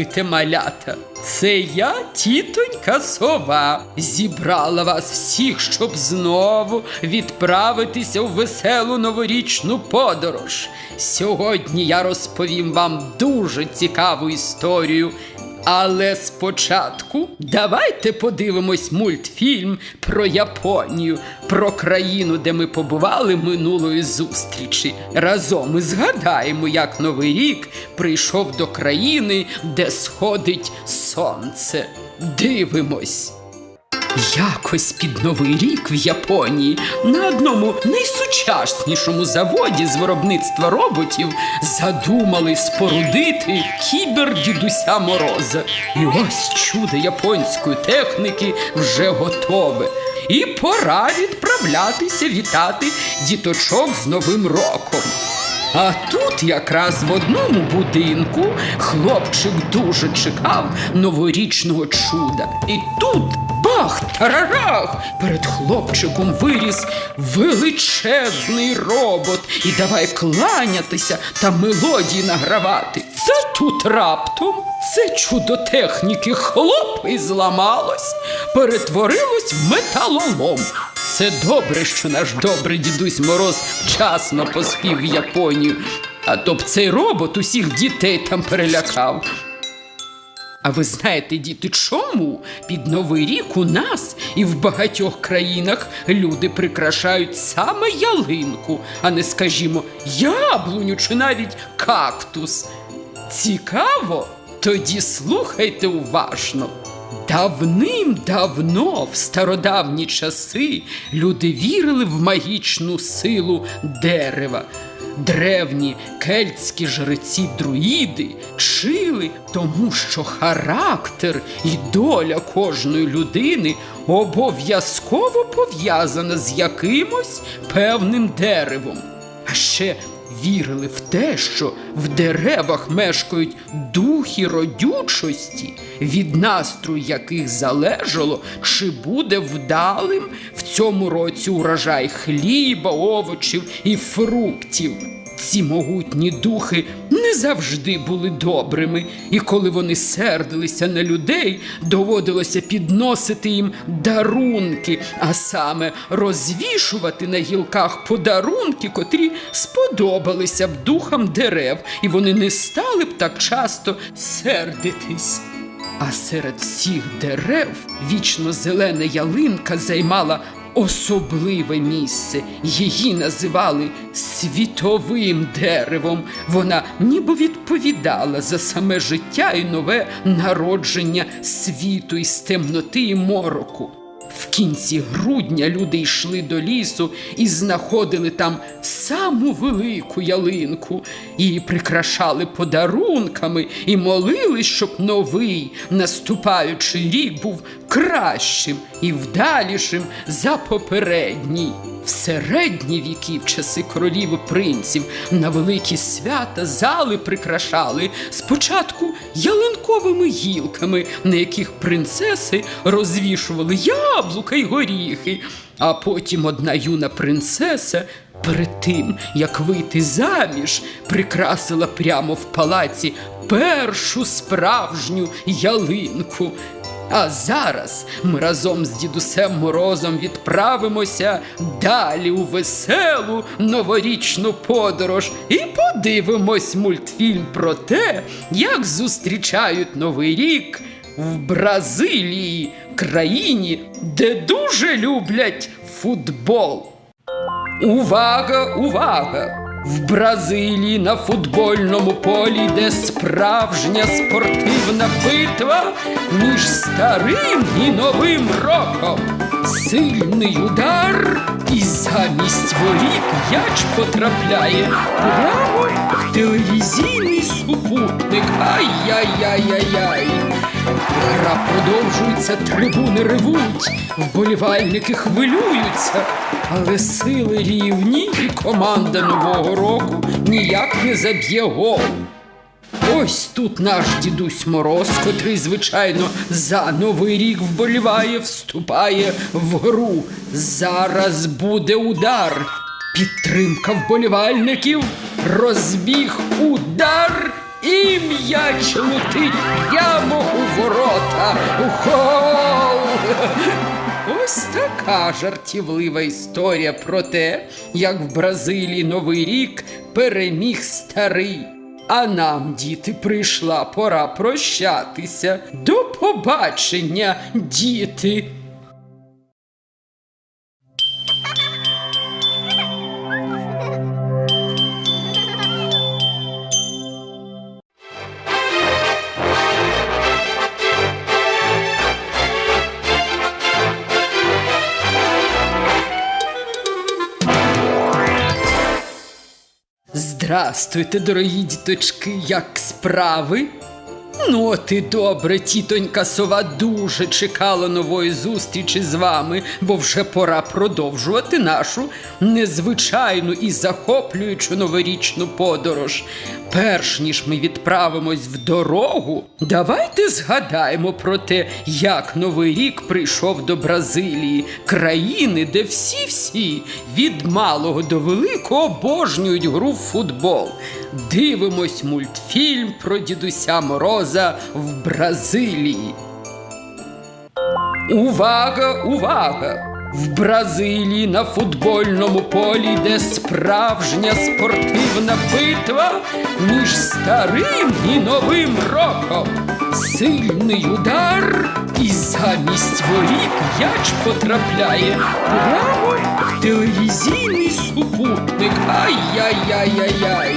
Здравствуйте, малята! Це я, тітонька сова, зібрала вас всіх, щоб знову відправитися у веселу новорічну подорож. Сьогодні я розповім вам дуже цікаву історію. Але спочатку давайте подивимось мультфільм про Японію, про країну, де ми побували минулої зустрічі. Разом і згадаємо, як Новий рік прийшов до країни, де сходить сонце. Дивимось. Якось під новий рік в Японії на одному найсучаснішому заводі з виробництва роботів задумали спорудити кібердідуся Мороза. І ось чудо японської техніки вже готове. І пора відправлятися вітати діточок з Новим роком. А тут якраз в одному будинку хлопчик дуже чекав новорічного чуда. І тут бах тарарах! Перед хлопчиком виріс величезний робот. І давай кланятися та мелодії награвати. Та тут раптом це чудо техніки хлоп зламалось, перетворилось в металолом. Це добре, що наш добрий дідусь Мороз вчасно поспів Японію, а то б цей робот усіх дітей там перелякав. А ви знаєте, діти, чому під Новий рік у нас і в багатьох країнах люди прикрашають саме ялинку, а не, скажімо, яблуню чи навіть кактус? Цікаво? Тоді слухайте уважно. Давним-давно, в стародавні часи, люди вірили в магічну силу дерева. Древні кельтські жреці друїди чили, тому що характер і доля кожної людини обов'язково пов'язана з якимось певним деревом. А ще вірили в те, що в деревах мешкають духи родючості, від настрою яких залежало, чи буде вдалим в цьому році урожай хліба, овочів і фруктів. Ці могутні духи не завжди були добрими, і коли вони сердилися на людей, доводилося підносити їм дарунки, а саме розвішувати на гілках подарунки, котрі сподобалися б духам дерев, і вони не стали б так часто сердитись. А серед всіх дерев вічно зелена ялинка займала особливе місце. Її називали світовим деревом. Вона ніби відповідала за саме життя і нове народження світу із темноти і мороку. Кінці грудня люди йшли до лісу і знаходили там саму велику ялинку, її прикрашали подарунками і молились, щоб новий наступаючий рік був кращим і вдалішим за попередній. В середні віки, в часи королів і принців, на великі свята зали прикрашали спочатку ялинковими гілками, на яких принцеси розвішували яблука й горіхи, а потім одна юна принцеса. Перед тим, як вийти заміж, прикрасила прямо в палаці першу справжню ялинку. А зараз ми разом з дідусем Морозом відправимося далі у веселу новорічну подорож і подивимось мультфільм про те, як зустрічають Новий рік в Бразилії, країні, де дуже люблять футбол. Увага, увага! В Бразилії на футбольному полі йде справжня спортивна битва між старим і новим роком. Сильний удар, і замість воріт м'яч потрапляє прямо в телевізійний супутник. Ай-яй-яй-яй-яй. Гра продовжується, трибуни ревуть, вболівальники хвилюються, але сили рівні, і команда нового року ніяк не заб'є гол. Ось тут наш дідусь Мороз, котрий, звичайно, за новий рік вболіває, вступає в гру. Зараз буде удар. Підтримка вболівальників, розбіг, удар і м'яч летить у ворота. Гол! Ось така жартівлива історія про те, як в Бразилії Новий рік переміг старий. А нам, діти, прийшла пора прощатися. До побачення, діти! Здрастуйте, дорогі діточки, як справи? Ну, і добре, тітонька сова дуже чекала нової зустрічі з вами, бо вже пора продовжувати нашу незвичайну і захоплюючу новорічну подорож. Перш ніж ми відправимось в дорогу, давайте згадаємо про те, як новий рік прийшов до Бразилії, країни, де всі-всі від малого до великого обожнюють гру в футбол. Дивимось мультфільм про дідуся Мороза в Бразилії. Увага, увага! В Бразилії на футбольному полі йде справжня спортивна битва між старим і новим роком. Сильний удар, і замість воріт м'яч потрапляє прямо в телевізійний супутник. Ай-яй-яй-яй-яй.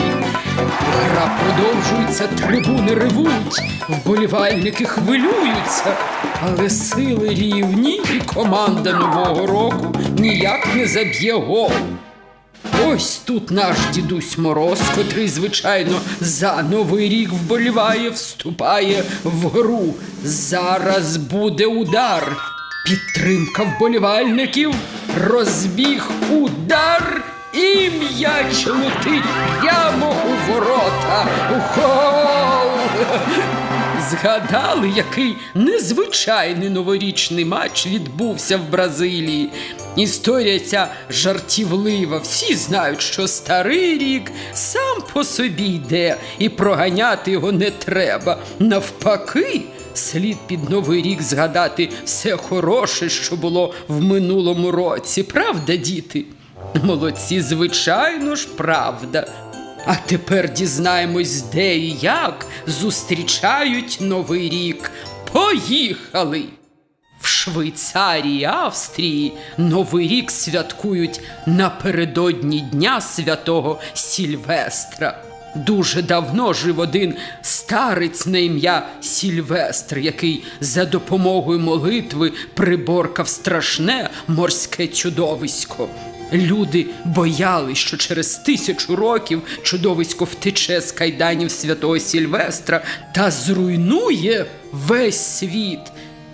Гра продовжується, трибуни ревуть, вболівальники хвилюються, але сили рівні і команда нового року ніяк не заб'є гол. Ось тут наш дідусь Мороз, котрий, звичайно, за новий рік вболіває, вступає в гру. Зараз буде удар. Підтримка вболівальників, розбіг, удар. І м'яч летить у ворота. У! Згадали, який незвичайний новорічний матч відбувся в Бразилії. Історія ця жартівлива. Всі знають, що старий рік сам по собі йде, і проганяти його не треба. Навпаки, слід під новий рік згадати все хороше, що було в минулому році. Правда, діти? Молодці, звичайно ж, правда. А тепер дізнаємось, де і як зустрічають Новий рік. Поїхали! В Швейцарії Австрії Новий рік святкують напередодні Дня Святого Сільвестра. Дуже давно жив один старець на ім'я Сільвестр, який за допомогою молитви приборкав страшне морське чудовисько. Люди боялись, що через тисячу років чудовисько втече з кайданів святого Сільвестра та зруйнує весь світ.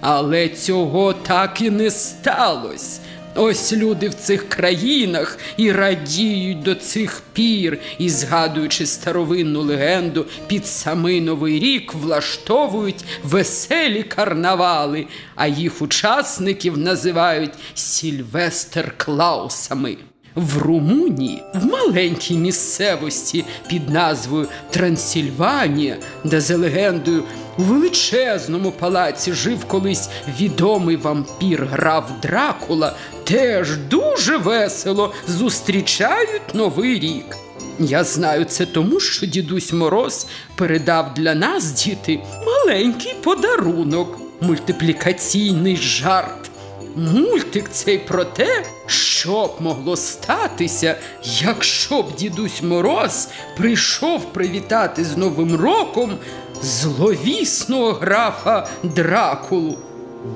Але цього так і не сталося. Ось люди в цих країнах і радіють до цих пір, і, згадуючи старовинну легенду, під самий новий рік влаштовують веселі карнавали, а їх учасників називають Сільвестер Клаусами. В Румунії, в маленькій місцевості під назвою Трансильванія, де за легендою у величезному палаці жив колись відомий вампір граф Дракула, теж дуже весело зустрічають новий рік. Я знаю це тому, що дідусь Мороз передав для нас, діти, маленький подарунок, мультиплікаційний жарт. Мультик цей про те, що б могло статися, якщо б дідусь Мороз прийшов привітати з Новим роком зловісного графа Дракулу.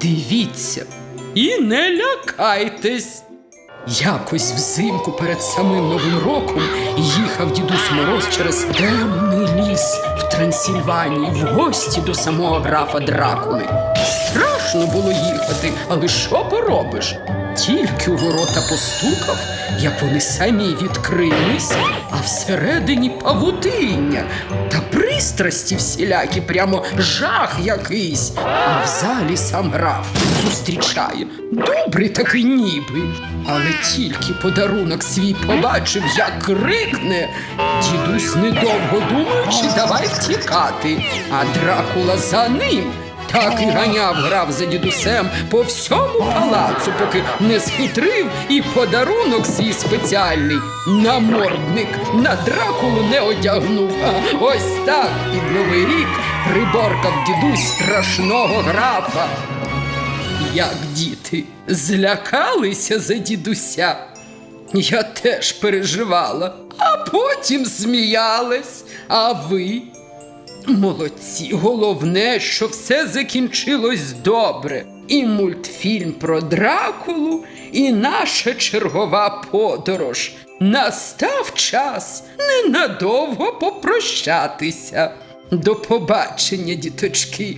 Дивіться і не лякайтесь. Якось взимку перед самим Новим роком їхав дідусь Мороз через темний ліс в Трансильванії в гості до самого графа Дракули. Страшно було їхати, але що поробиш? Тільки у ворота постукав, як вони самі відкрились, а всередині павутиння та при пристрасті всілякі, прямо жах якийсь. А в залі сам граф зустрічає. Добрий такий ніби. Але тільки подарунок свій побачив, як крикне. Дідусь, недовго думаючи, давай втікати. А Дракула за ним. Так і ганяв грав за дідусем по всьому палацу, поки не схитрив і подарунок свій спеціальний намордник на дракулу не одягнув. Ось так під новий рік приборкав дідусь страшного графа. Як діти злякалися за дідуся. Я теж переживала, а потім сміялась. А ви? Молодці, головне, що все закінчилось добре. І мультфільм про Дракулу, і наша чергова подорож. Настав час ненадовго попрощатися. До побачення, діточки.